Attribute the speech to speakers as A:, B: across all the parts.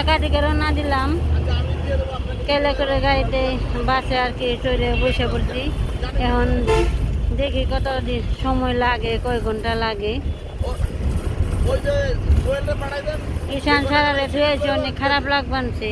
A: ঢাকা থেকে না দিলাম। কেলে করে গাড়িতে, বাসে আর কি চলে বসে পড়ছি। এখন দেখি কত সময় লাগে, কয় ঘণ্টা লাগে। ঈশান সারারে ধুয়েছে অনেক খারাপ লাগবানছে।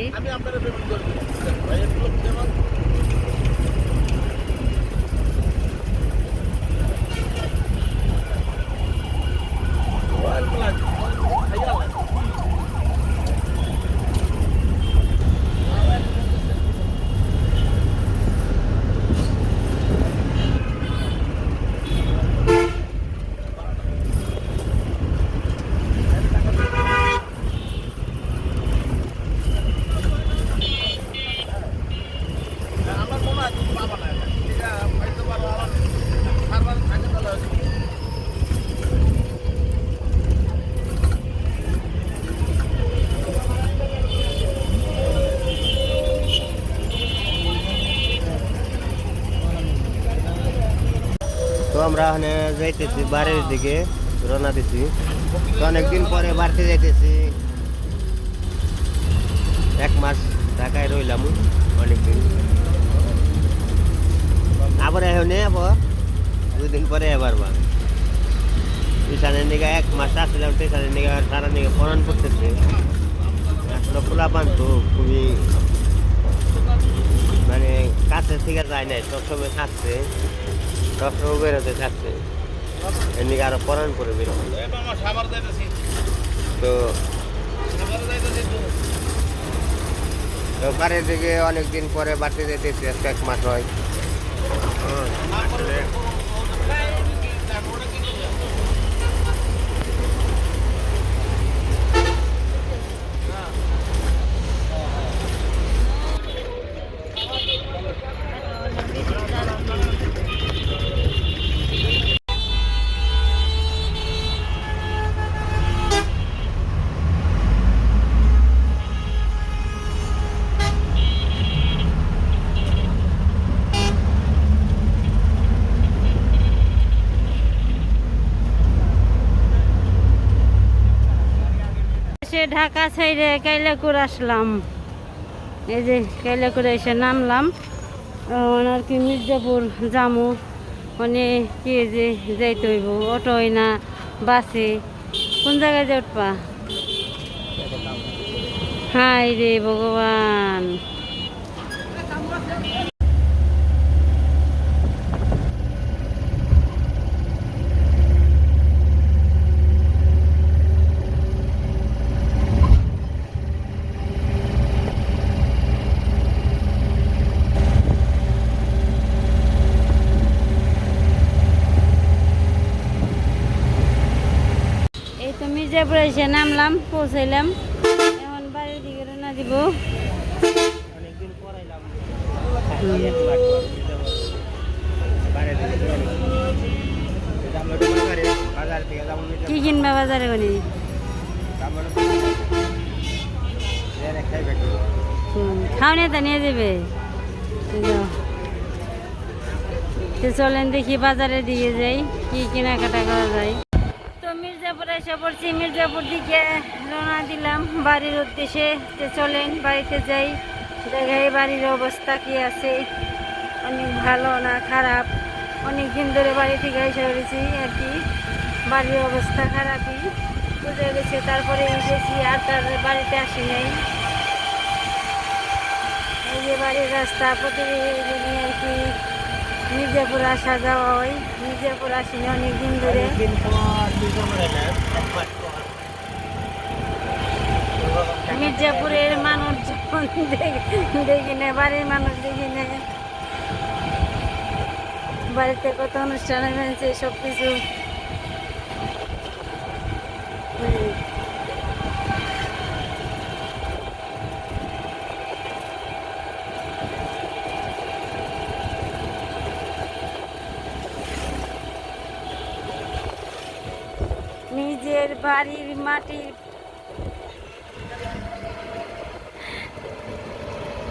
B: আমরা
C: ওখানে যাইতেছি বাড়ির দিকে, রওনা দিছি। তো অনেকদিন পরে বাড়তে যাইতেছি। এক মাস ঢাকায় রইলাম অনেকদিন। আবার এখন আবার দুদিন পরে এবার বা ঈশানের নিগা এক মাস আসছিলাম ঈশানের নিগা সারা নিগা পড়ান করতেছে। আসলে খোলা পান তো খুবই মানে কাছে থেকে যায় নাই, সবসময় থাকছে সবসময় বেরোতে থাকছে। এমনিকে আরও পড়ান করে বেরোবে তো
B: তো
C: বাড়ির দিকে অনেকদিন পরে বাড়িতে যেতে এক মাস হয়।
A: সে ঢাকা সাইডে কাইলাকুর আসলাম। এই যে কাইলাকুরে এসে নামলাম। ওনার কি মির্জাপুর জামু মানে কি যে যাইতে হইব, অটোয় না বাসে? কোন জায়গায় যে উঠবা? হাই রে ভগবান এই তো মির্জাপুরে এসে নামলাম পৌঁছাইলাম। এখন বাড়ির দিকে রওনা দিব। কি কিনবা বাজারে বলি
C: আমরা তো
A: নিয়ে যাবে? চলেন দেখি বাজারে দিয়ে যাই কি কেনাকাটা করা যায়। মির্জাপুর এসে পড়ছি, মির্জাপুর দিকে রওনা দিলাম বাড়ির উদ্দেশ্যে তো চলেন বাড়িতে যাই। দেখাই বাড়ির অবস্থা কি আছে? অনেক ভালো না খারাপ? অনেক দিন ধরে বাড়ি থেকে এসে পড়েছি আর কি বাড়ির অবস্থা খারাপই, বুঝে গেছে। তারপরে এসেছি আর তার বাড়িতে আসি নাই। এই যে বাড়ির রাস্তা প্রতিদিন আর কি মির্জাপুর আসা যাওয়া হয়। মির্জাপুর আসিনি অনেক দিন ধরে।
C: অনেকদিন পর।
A: মির্জাপুরের মানুষ দেখি না বাড়ির মানুষ দেখি না বাড়িতে কত অনুষ্ঠান হয়েছে সব কিছু নিজের বাড়ির মাটির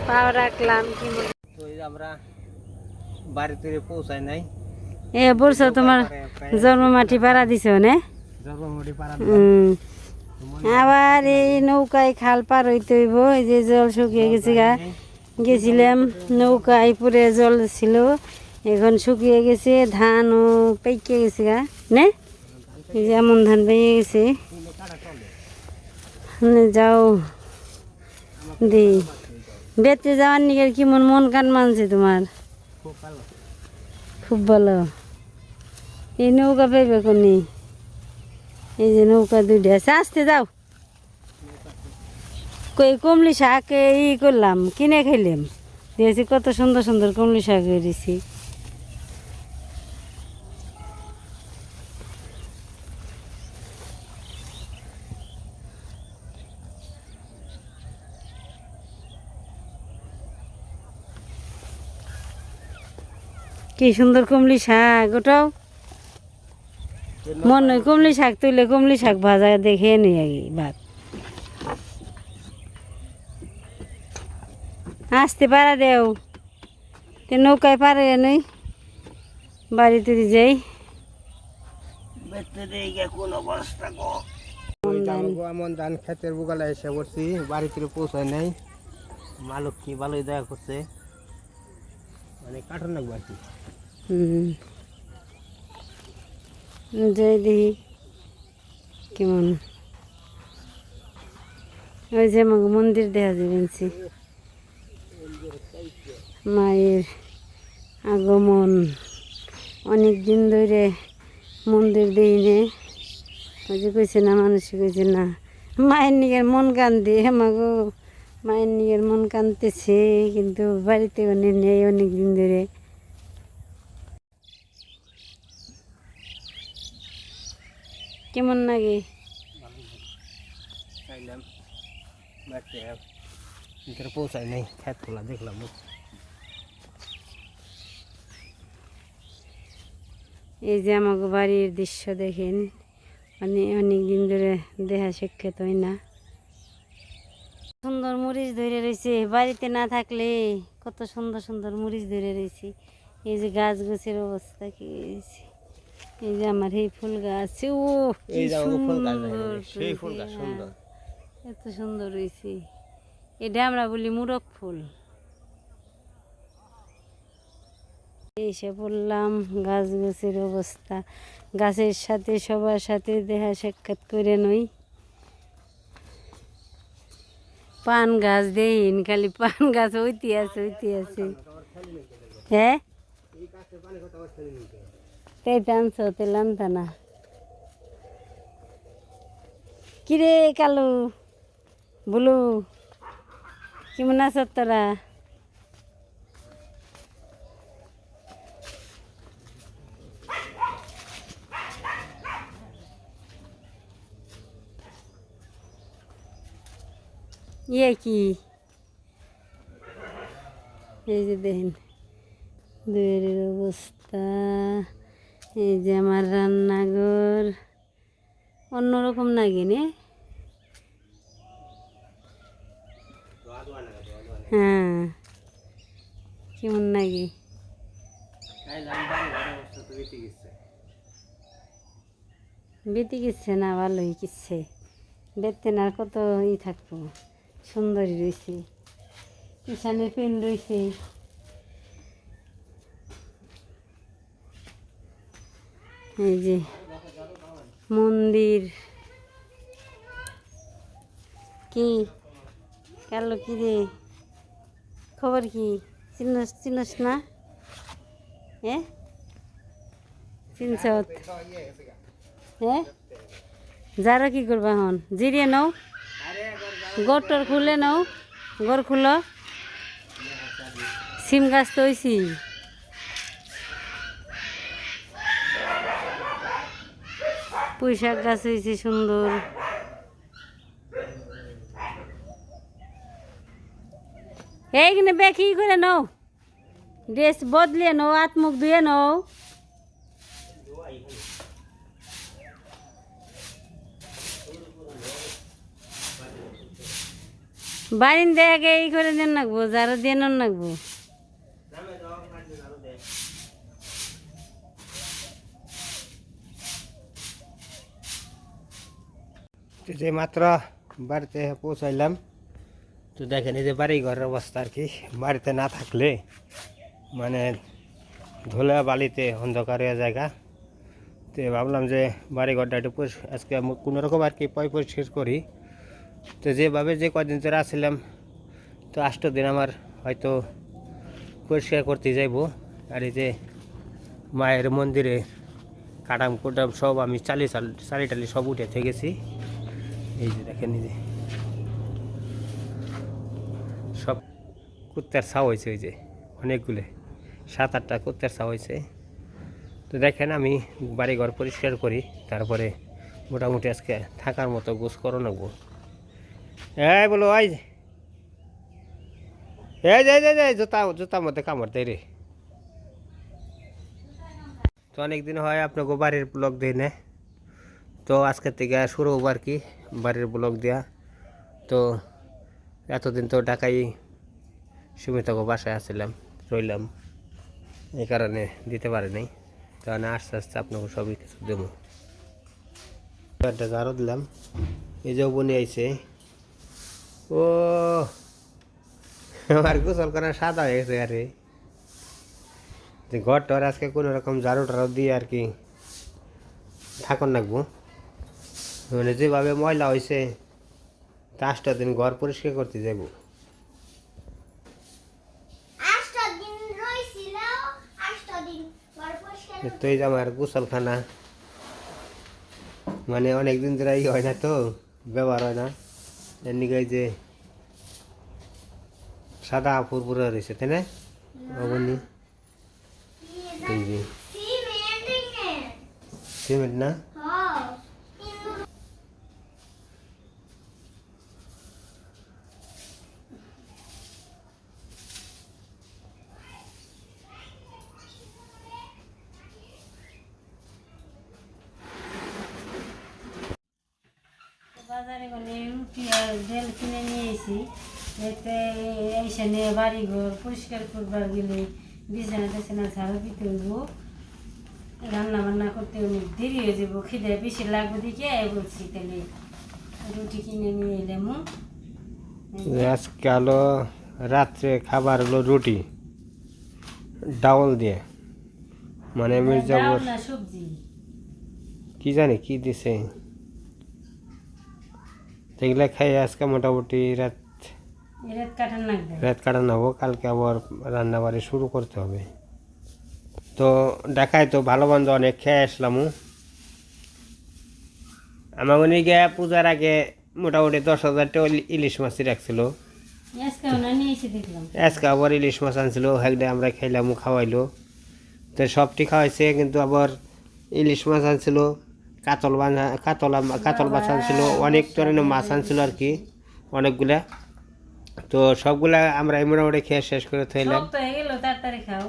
A: পাও রাখলাম কি
C: তো আমরা বাড়িতে পৌঁছাই নাই।
A: এ বলছো তোমার জন্ম মাটি ভাড়া দিছো নে?
C: পাড়া
A: আবার এই নৌকায় খাল পার হইতে হইব এই যে জল শুকিয়ে গেছে গা। গেছিলাম নৌকায় পুরে জল ছিল এখন শুকিয়ে গেছে ধানও পেকে গেছে গা নে? এই যে ধান পেয়ে গেছে। যাও। দি। বেতে যাওয়ার নিকে কি মন মন কান মানছে তোমার?
C: খুব ভালো।
A: এই নৌকা পেবে কোনি? এই যে নৌকা দুইটা আছে। আসতে যাও। কই কমলি শাক ই করলাম, কিনে খাইলাম। দিয়েছি কত সুন্দর সুন্দর কমলি শাক দিয়েছি কি সুন্দর কমলি শাক ওটাও? মনে হয় কমলি শাক তুলে কমলি শাক ভাজা দেখে নি আগে ভাত। আসতে পারা দেও। তে নৌকায় পারে নই বাড়িতে যাই। মন।
C: এমন ধান ক্ষেতের বুকালে এসে পড়ছি বাড়িতে পৌঁছায় নাই। মালক কি ভালোই দেখা করছে। মানে কাঠন লাগবে আর কি।
A: যাই দেখি কেমন। ওই যে আমাকে মন্দির দেখা যাবেনছি মায়ের আগমন। অনেক দিন ধরে মন্দির দিইনে ওই যে কইছে না, মানুষ কইছে না। মায়ের নিগের মন কান্দে আমাকে মায়ের নিজের মন কান্দতেছে কিন্তু বাড়িতে অনেক নেই অনেক দিন ধরে। কেমন লাগে?
C: পৌঁছায় নাই খেত খোলা দেখলাম
A: এই যে আমাকে বাড়ির দৃশ্য দেখেন মানে অনেক দিন ধরে দেখা সাক্ষাৎ হয় না। সুন্দর মরিচ ধরে রয়েছে বাড়িতে না থাকলে কত সুন্দর সুন্দর মরিচ ধরে রয়েছে এই যে গাছ গাছের অবস্থা কি হয়েছে? এই যে আমার এই ফুল গাছ ও কি সুন্দর। এত সুন্দর রয়েছে এটা আমরা বলি মুরগ ফুল। এসে পড়লাম গাছ গাছের অবস্থা। গাছের সাথে সবার সাথে দেখা সাক্ষাৎ করে নই। পান গাছ দেইন, খালি পান গাছ হইতে আছে হইতে আছে। হ্যাঁ তাই টানছ তেলাম না। কিরে কালু? বলু, কেমন আছ তোরা? ইয়ে কি এই যে দেখেন দুয়ের অবস্থা এই যে আমার রান্নাঘর। অন্যরকম লাগে নে? হ্যাঁ। কেমন লাগে? বেতি গেছে। না ভালোই কিচ্ছে বেতে না কত ই থাকব? সুন্দরী রয়েছে কিষানের পেন রয়েছে এই যে মন্দির কি কালো কি রে খবর কি চিনস চিনস না হ্যাঁ চিনস হ্যাঁ যারা কি করবা হন জিরিয়ে নাও গরটর খুলে নাও গর খুলো। সিম গাছ তো হইছি। পুঁইশাক গাছ হয়েছে সুন্দর। এইখানে বেকি করে নাও। ড্রেস বদলিয়ে নাও হাত মুখ ধুয়ে নাও। বাড়ির দেখে এই করে দেন নাকবো, যারা নাকবো।
C: তো যে মাত্র বাড়িতে পৌঁছাইলাম, তো দেখেন এই যে বাড়ি ঘরের অবস্থা আর কি। বাড়িতে না থাকলে মানে ধুলা বালিতে অন্ধকার জায়গা তো ভাবলাম যে বাড়ি ঘরটা একটু আজকে কোনো রকম আর কি পয় পরিষ্কার করি। তো যেভাবে যে কদিন ধরে আসছিলাম তো আষ্ট দিন আমার হয়তো পরিষ্কার করতে যাইব। আর এই যে মায়ের মন্দিরে কাটাম কুটাম সব আমি চালি চাল টালি সব উঠে থেকেছি। এই যে দেখেন, এই যে সব কুত্তার ছাও হয়েছে ওই যে অনেকগুলো, সাত আটটা কুত্তার ছাও হয়েছে। তো দেখেন, আমি বাড়িঘর পরিষ্কার করি, তারপরে মোটামুটি আজকে থাকার মতো গোস করো নেব। এই বলো যে। এই যে এই যে, এই জুতা জুতার মধ্যে কামড় দেয় রে। তো অনেক দিন হয় আপনাকে বাড়ির ব্লগ দিই না। তো আজকের থেকে শুরু হব আর কি বাড়ির ব্লগ দেওয়া তো এতদিন তো ঢাকাই সুমিতাকে বাসায় আসছিলাম রইলাম। এই কারণে দিতে পারি নাই। আমি আস্তে আস্তে আপনাকে সবই কিছু দেবো। জারও দিলাম। এই যে বনি আইছে। ও। আমার গোসল করা সাদা হয়ে গেছে আরে। যে ঘর টর আজকে কোনো রকম ঝাড়ু টাড়ু দিয়ে আর কি থাকুন রাখব মানে যেভাবে ময়লা হয়েছে পাঁচটা দিন ঘর পরিষ্কার করতে যাব।
D: আটটা দিন রয়েছিল আটটা দিন ঘর পরিষ্কার
C: তো এই যে আমার গোসলখানা। মানে অনেক দিন ধরে হয় না তো ব্যবহার হয় না। এমনি যে সাদা ফুরফুরে রয়েছে তাই না? অবনি
D: সিমেন্ট
C: না?
A: বাজারে গেলে রুটি আর ডেল কিনে নিয়ে এসি। এতে নিয়ে বাড়ি ঘর পরিষ্কার করবার গেলে বিছানা টিছানা ঝাড়ু দিতে হইব। রান্না বান্না করতে অনেক দেরি হয়ে যাব খিদে বেশি লাগবে দেখে বলছি তাহলে রুটি কিনে নিয়ে এলাম।
C: আজকে হলো রাত্রে খাবার হলো রুটি ডাউল দিয়ে। মানে মির্জাপুর
A: সবজি।
C: কি জানি কি দিছে? এগুলা খাই আজকে মোটামুটি রাত রাত কাটানো হব কালকে আবার রান্না বাড়ি শুরু করতে হবে। তো ঢাকায় তো ভালো মন্দ অনেক খেয়ে আসলামও আমার উনি গিয়ে পূজার আগে মোটামুটি দশ হাজার টাকা ইলিশ মাছই রাখছিল।
A: আজকে
C: আবার ইলিশ মাছ আনছিল হেগডে আমরা খাইলাম খাওয়াইলো। তো সবটি খাওয়াইছে কিন্তু আবার ইলিশ মাছ আনছিল। কাতল বাঁধা কাতল কাতল মাছ আনছিল অনেক ধরনের মাছ আনছিল আর কি অনেকগুলা। তো সবগুলা আমরা মোটামুটি খেয়ে শেষ করে থাইলাম।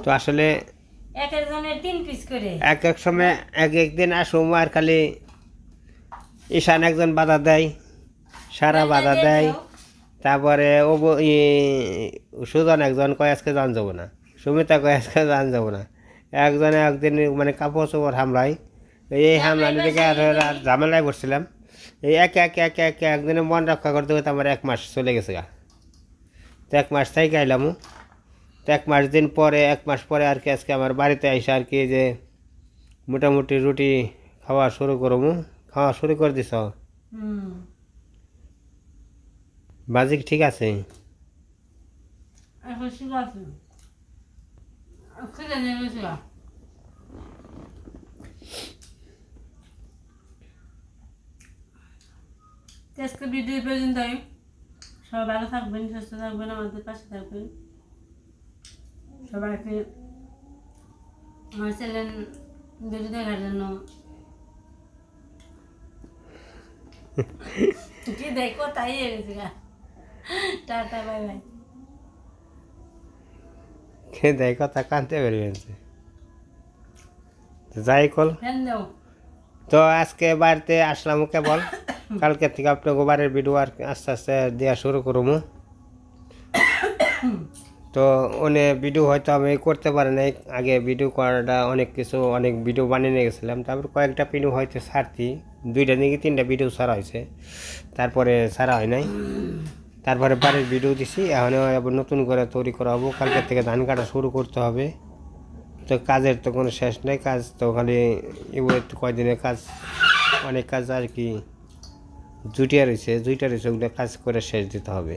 A: তো
C: আসলে
A: এক
C: এক এক সময় এক একদিন আসুম আর খালি ঈশান একজন বাধা দেয় সারা বাধা দেয় তারপরে ও সুজন একজন কয় আজকে জান যাব না। সুমিতা কয় আজকে জান যাব না। একজনে একদিন মানে কাপড় চোপড় হামলাই এই হামলানি থেকে আর ঝামেলায় বসছিলাম এই একে একে একে একে একদিনে মন রক্ষা করতে করতে আমার এক মাস চলে গেছে গা। তো এক মাস থেকে আইলামও তো এক মাস দিন পরে এক মাস পরে আর কি আজকে আমার বাড়িতে আইসা আর কি যে মোটামুটি রুটি খাওয়া শুরু করব। খাওয়া শুরু করে দিছ?
A: হুম।
C: বাজিক ঠিক আছে?
A: এখন শুরু আছে। আজকে ভিডিও পর্যন্ত সবাই ভালো থাকবেন সুস্থ থাকবেন আমাদের পাশে থাকবেন। সবাইকে আমার চ্যানেল ভিডিও দেখার জন্য। কি দেখো তাই হয়ে টাটা বাই বাই।
C: দেয় কথা কানতে বেরিয়েছে যাই কল
A: দাও।
C: তো আজকে বাড়িতে আসলাম কেবল কালকে থেকে আপনাকে বাড়ির ভিডিও আর আস্তে আস্তে দেওয়া শুরু করব তো অনেক ভিডিও হয়তো আমি করতে পারি নাই, আগে ভিডিও করাটা অনেক কিছু, অনেক ভিডিও বানিয়ে নিয়ে গেছিলাম। তারপর কয়েকটা ভিডিও হয়তো ছাড়তি, দুইটা নাকি তিনটা ভিডিও ছাড়া হয়েছে। তারপরে ছাড়া হয় নাই। তারপরে বাড়ির ভিডিও দিছি, এখন আবার নতুন করে তৈরি করা হব। কালকের থেকে ধান কাটা শুরু করতে হবে। তো কাজের তো কোনো শেষ নেই, কাজ তো খালি তো কয়দিনের কাজ, অনেক কাজ আর কি। জুটিয়া রয়েছে, জুইটা রয়েছে, ওগুলো কাজ করে শেষ দিতে হবে।